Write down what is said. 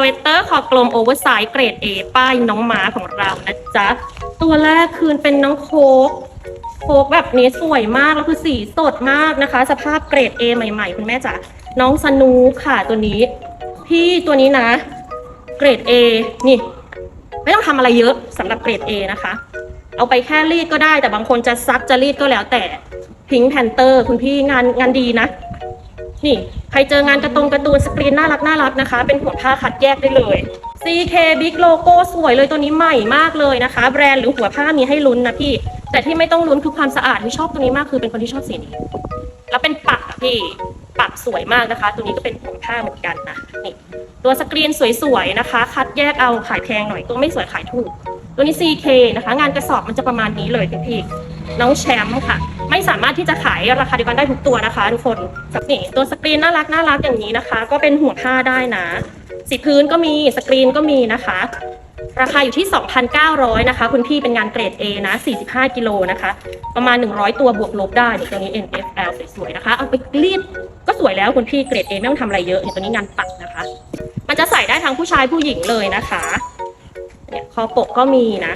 เวตเตอร์คอกลมโอเวอร์ไซส์เกรด A ป้ายน้องหมาของเรานะจ๊ะ ตัวแรกคือเป็นน้องโคกโคกแบบนี้สวยมากแล้วคือสีสดมากนะคะ สภาพเกรด A ใหม่ๆ คุณแม่จ๋าน้องสนูค่ะตัวนี้ พี่ตัวนี้นะ เกรด A นี่ ไม่ต้องทำอะไรเยอะสำหรับเกรด A นะคะ เอาไปแค่รีดก็ได้แต่บางคนจะซักจะรีดก็แล้วแต่พิงแพนเตอร์คุณพี่งานงานดีนะ นี่ ใครเจองานกระตรงการ์ตูนสกรีนน่ารักน่ารักนะคะ เป็นหัวผ้าคัดแยกได้เลย CK Big Logo สวยเลยตัวนี้ใหม่มากเลยนะคะ แบรนด์หรือหัวผ้ามีให้ลุ้นนะพี่ แต่ที่ไม่ต้องลุ้นคือความสะอาดที่ชอบตัวนี้มากคือเป็นคนที่ชอบสีนี้ แล้วเป็นปักอะพี่ปักสวยมากนะคะ ตัวนี้ก็เป็นหัวผ้าเหมือนกันนะนี่ตัวสกรีนสวยๆนะคะ คัดแยกเอาขายแพงหน่อยตัวไม่สวยขายถูก ตัวนี้ CK นะคะ งานกระสอบมันจะประมาณนี้เลยพี่พี่ๆน้องแชมป์ค่ะ ไม่สามารถที่จะขายราคาเดียวกันได้ทุกตัวนะคะ ทุกคนสักนี่ตัวสกรีนน่ารักน่ารักอย่างนี้นะคะ ก็เป็นหัวผ้าได้นะ สีพื้นก็มีสกรีนก็มีนะคะ ราคาอยู่ที่ 2,900 นะคะ คุณพี่เป็นงานเกรด A นะ 45 กิโลนะคะ ประมาณ 100 ตัวบวกลบได้ตัวนี้ NFL สวยๆนะคะ เอาไปรีดก็สวยแล้วคุณพี่เกรด A ไม่ต้องทำอะไรเยอะตัวนี้งานปักนะคะ มันจะใส่ได้ทั้งผู้ชายผู้หญิงเลยนะคะ คอปกก็มีนะ